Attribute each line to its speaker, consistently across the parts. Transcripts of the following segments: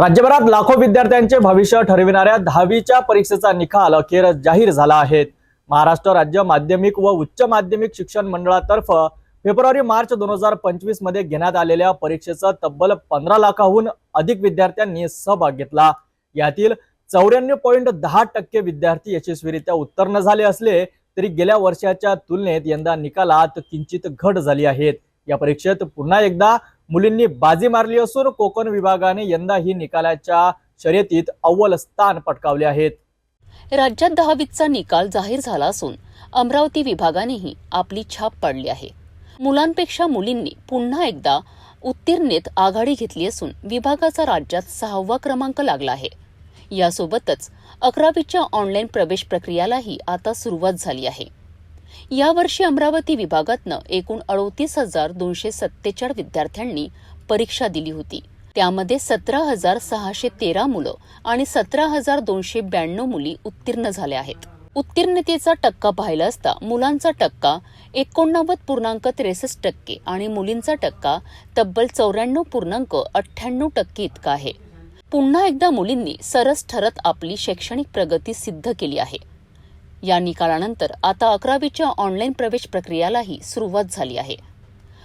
Speaker 1: राज्यभरात लाखो विद्यार्थ्यांचे भविष्य ठरविणाऱ्या दहावीच्या परीक्षेचा निकाल अखेर जाहीर झाला आहे. महाराष्ट्र राज्य माध्यमिक व उच्च माध्यमिक शिक्षण मंडळातर्फे फेब्रुवारी मार्च दोन हजार पंचवीसमध्ये घेण्यात आलेल्या परीक्षेचा तब्बल पंधरा लाखाहून अधिक विद्यार्थ्यांनी सहभाग घेतला. यातील चौऱ्याण्णव पॉईंट दहा टक्के विद्यार्थी यशस्वीरित्या उत्तीर्ण झाले असले तरी गेल्या वर्षाच्या तुलनेत यंदा निकालात किंचित घट झाली आहे. या परीक्षेत पुन्हा एकदा मुलींनी बाजी मारली असून कोकण विभागाने यंदा ही निकालाच्या शर्यतीत अव्वल स्थान पटकावले आहेत.
Speaker 2: राज्यात दहावीचा निकाल जाहीर झाला असून अमरावती विभागानेही आपली छाप पाडली आहे. मुलांपेक्षा मुलींनी पुन्हा एकदा उत्तीर्णेत आघाडी घेतली असून विभागाचा राज्यात सहावा क्रमांक लागला आहे. यासोबतच अकरावीच्या ऑनलाईन प्रवेश प्रक्रियालाही आता सुरुवात झाली आहे. यावर्षी अमरावती विभागातनं एकूण अडोतीस हजार दोनशे सत्तेचाळ विद्यार्थ्यांनी परीक्षा दिली होती. त्यामध्ये सतरा हजार सहाशे तेरा मुलं आणि सतरा हजार दोनशे ब्याण्णव मुली उत्तीर्ण झाल्या आहेत. उत्तीर्णतेचा टक्का पाहिला असता मुलांचा टक्का एकोणनव्वद पूर्णांक त्रेसष्ट टक्के आणि मुलींचा टक्का तब्बल चौऱ्याण्णव पूर्णांक अठ्ठ्याण्णव टक्के इतका आहे. पुन्हा एकदा मुलींनी सरस ठरत आपली शैक्षणिक प्रगती सिद्ध केली आहे. या निकालानंतर आता अकरावीच्या ऑनलाईन प्रवेश प्रक्रियालाही सुरुवात झाली आहे.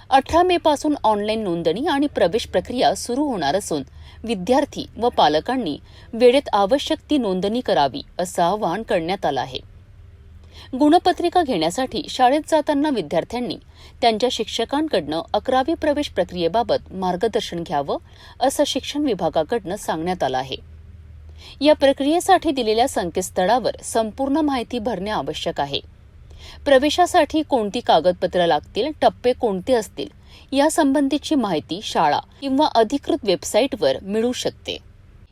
Speaker 2: अठरा मे पासून ऑनलाईन नोंदणी आणि प्रवेश प्रक्रिया सुरू होणार असून विद्यार्थी व पालकांनी वेळेत आवश्यक ती नोंदणी करावी असं आवाहन करण्यात आलं आहे. गुणपत्रिका घेण्यासाठी शाळेत जाताना विद्यार्थ्यांनी त्यांच्या शिक्षकांकडनं अकरावी प्रवेश प्रक्रियेबाबत मार्गदर्शन घ्यावं असं शिक्षण विभागाकडनं सांगण्यात आलं आहे. या प्रक्रियेसाठी दिलेल्या संकेतस्थळावर संपूर्ण माहिती भरणे आवश्यक आहे. प्रवेशासाठी कोणती कागदपत्र लागतील टप्पे कोणते असतील यासंबंधीची माहिती शाळा किंवा अधिकृत वेबसाईटवर मिळू शकते.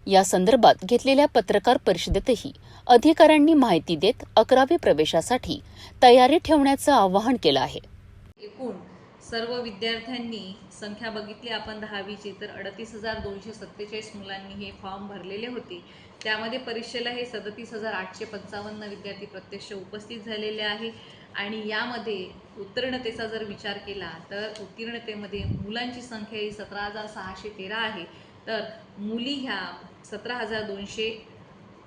Speaker 2: या संदर्भात घेतलेल्या पत्रकार परिषदेतही अधिकाऱ्यांनी माहिती देत अकरावी प्रवेशासाठी तयारी ठेवण्याचं आवाहन केलं आहे.
Speaker 3: एकूण सर्व विद्यार्थ्यांनी संख्या बघितली. आपण दहावीची. तर अडतीस हजार दोनशे सत्तेचाळीस मुलांनी हे फॉर्म भरलेले होते. त्यामध्ये परीक्षेला हे सदतीस हजार आठशे पंचावन्न विद्यार्थी प्रत्यक्ष उपस्थित झालेले आहे. आणि यामध्ये उत्तीर्णतेचा जर विचार केला तर उत्तीर्णतेमध्ये मुलांची संख्या ही सतरा हजार सहाशे तेरा आहे. तर मुली ह्या सतरा हजार दोनशे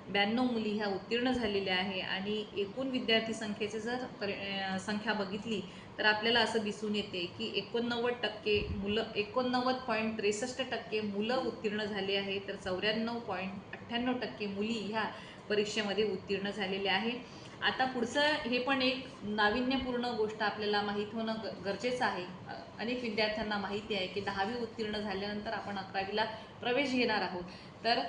Speaker 3: ब्याण्णव मुली ह्या उत्तीर्ण झालेल्या आहे आणि एकूण विद्यार्थी संख्येचे जर परि संख्या बघितली तर आपल्याला असं दिसून येते की एकोणनव्वद टक्के मुलं एकोणनव्वद पॉईंट त्रेसष्ट टक्के मुलं उत्तीर्ण झाली आहे तर चौऱ्याण्णव पॉईंट अठ्ठ्याण्णव टक्के मुली ह्या परीक्षेमध्ये उत्तीर्ण झालेल्या आहे. आता पुढचं हे पण एक नाविन्यपूर्ण गोष्ट आपल्याला माहीत होणं ग गरजेचं आहे. अनेक विद्यार्थ्यांना माहिती आहे की दहावी उत्तीर्ण झाल्यानंतर आपण अकरावीला प्रवेश घेणार आहोत. तर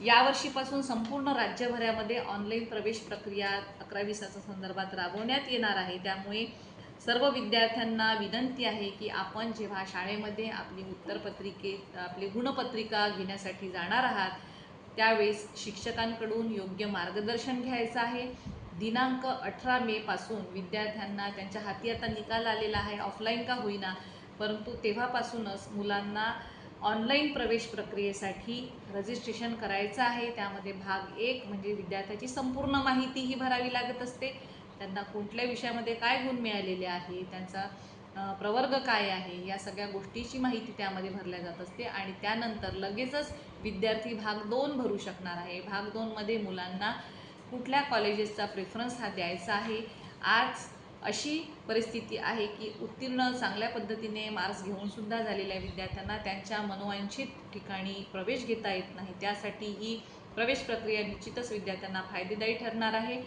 Speaker 3: यावर्षीपासून संपूर्ण राज्यभरामध्ये ऑनलाईन प्रवेश प्रक्रिया अकरावी संदर्भात राबवण्यात येणार आहे. त्यामुळे सर्व विद्यार्थ्यांना विनंती आहे की आपण जेव्हा शाळेमध्ये आपली उत्तरपत्रिके आपली गुणपत्रिका घेण्यासाठी जाणार आहात त्यावेळेस शिक्षकांकडून योग्य मार्गदर्शन घ्यायचं आहे. दिनांक अठरा मेपासून विद्यार्थ्यांना त्यांच्या हाती आता निकाल आलेला आहे. ऑफलाईन का होईना परंतु तेव्हापासूनच मुलांना ऑनलाईन प्रवेश प्रक्रियेसाठी रजिस्ट्रेशन करायचं आहे. त्यामध्ये भाग एक म्हणजे विद्यार्थ्याची संपूर्ण माहिती ही भरावी लागत असते. त्यांना कुठल्या विषयामध्ये काय गुण मिळालेले आहे त्यांचा प्रवर्ग काय आहे या सगळ्या गोष्टीची माहिती त्यामध्ये भरल्या जात असते. आणि त्यानंतर लगेचच विद्यार्थी भाग दोन भरू शकणार आहे. भाग दोनमध्ये मुलांना कुठल्या कॉलेजेसचा प्रेफरन्स हा द्यायचा आहे? आज अशी परिस्थिती आहे की उत्तीर्ण चांगल्या पद्धतीने मार्क्स घेऊनसुद्धा झालेल्या विद्यार्थ्यांना त्यांच्या मनोवांछित ठिकाणी प्रवेश घेता येत नाही. त्यासाठी ही प्रवेश प्रक्रिया निश्चितच विद्यार्थ्यांना फायदेदायी ठरणार आहे.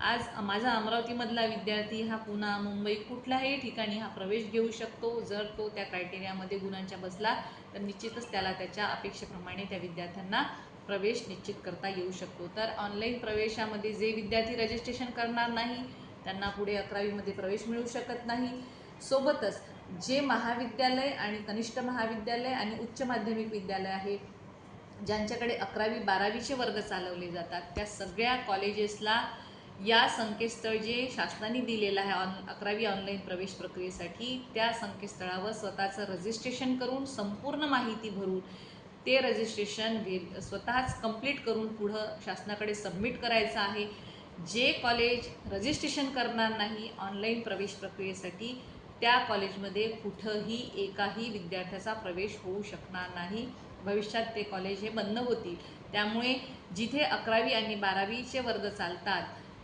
Speaker 3: आज माझा अमरावतीमधला विद्यार्थी हा पुन्हा मुंबई कुठल्याही ठिकाणी हा प्रवेश घेऊ शकतो. जर तो त्या क्रायटेरियामध्ये गुणांच्या बसला तर निश्चितच त्याला त्याच्या अपेक्षेप्रमाणे त्या विद्यार्थ्यांना प्रवेश निश्चित करता येऊ शकतो. तर ऑनलाईन प्रवेशामध्ये जे विद्यार्थी रजिस्ट्रेशन करणार नाही त्यांना पुढे अकरावीमध्ये प्रवेश मिळू शकत नाही. सोबतच जे महाविद्यालय आणि कनिष्ठ महाविद्यालय आणि उच्च माध्यमिक विद्यालय आहे ज्यांच्याकडे अकरावी बारावीचे वर्ग चालवले जातात त्या सगळ्या कॉलेजेसला या संकेतस्थळ जे शासनाने दिलेलं आहे ऑन अकरावी ऑनलाईन प्रवेश प्रक्रियेसाठी त्या संकेतस्थळावर स्वतःचं रजिस्ट्रेशन करून संपूर्ण माहिती भरून ते रजिस्ट्रेशन घे स्वतःच कंप्लीट करून पुढं शासनाकडे सबमिट करायचं आहे. जे कॉलेज रजिस्ट्रेशन करणार नाही ऑनलाईन प्रवेश प्रक्रियेसाठी त्या कॉलेजमध्ये कुठंही एकाही विद्यार्थ्याचा प्रवेश होऊ शकणार नाही. भविष्यात ते कॉलेज हे बंद होतील. त्यामुळे जिथे अकरावी आणि बारावीचे वर्ग चालतात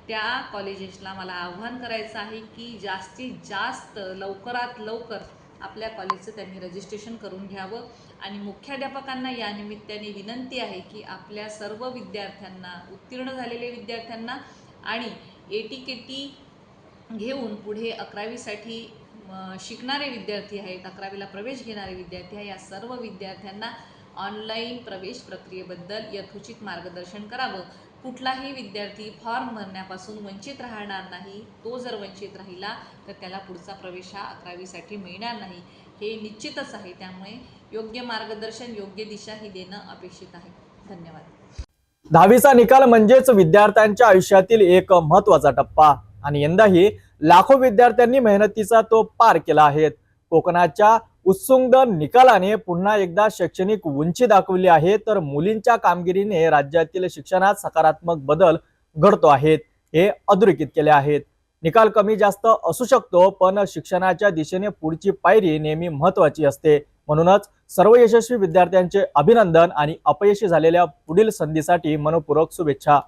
Speaker 3: त्या कॉलेजेसला मला आव्हान करायचं आहे की जास्तीत जास्त लवकरात लवकर आपल्या कॉलेजचं त्यांनी रजिस्ट्रेशन करून घ्यावं. आणि मुख्याध्यापकांना या निमित्ताने विनंती आहे की आपल्या सर्व विद्यार्थ्यांना उत्तीर्ण झालेले विद्यार्थ्यांना आणि ए टी के टी घेऊन पुढे अकरावीसाठी शिकणारे विद्यार्थी आहेत अकरावीला प्रवेश घेणारे विद्यार्थी आहे या सर्व विद्यार्थ्यांना ऑनलाईन प्रवेश प्रक्रियेबद्दल यथोचित मार्गदर्शन करावं. कुठलाही विद्यार्थी फॉर्म भरण्यापासून वंचित राहणार नाही तो जर वंचित राहिला तर त्याला पुढचा प्रवेश हा अकरावीसाठी मिळणार नाही. हे निश्चितच आहे. त्यामुळे योग्य मार्गदर्शन योग्य दिशा ही देणं अपेक्षित आहे. धन्यवाद.
Speaker 1: दहावीचा निकाल म्हणजेच विद्यार्थ्यांच्या आयुष्यातील एक महत्त्वाचा टप्पा. आणि यंदाही लाखो विद्यार्थ्यांनी मेहनतीचा तो पार केला आहे. कोकणाच्या उत्सुंग निकालाने पुन्हा एकदा शैक्षणिक उंची दाखवली आहे. तर मुलींच्या कामगिरीने राज्यातील शिक्षणात सकारात्मक बदल घडतो आहेत हे अधोरेखित केले आहेत. निकाल कमी जास्त असू शकतो पण शिक्षणाच्या दिशेने पुढची पायरी नेहमी महत्वाची असते. म्हणूनच सर्व यशस्वी विद्यार्थ्यांचे अभिनंदन आणि अपयशी झालेल्या पुढील संधीसाठी मनपूर्वक शुभेच्छा.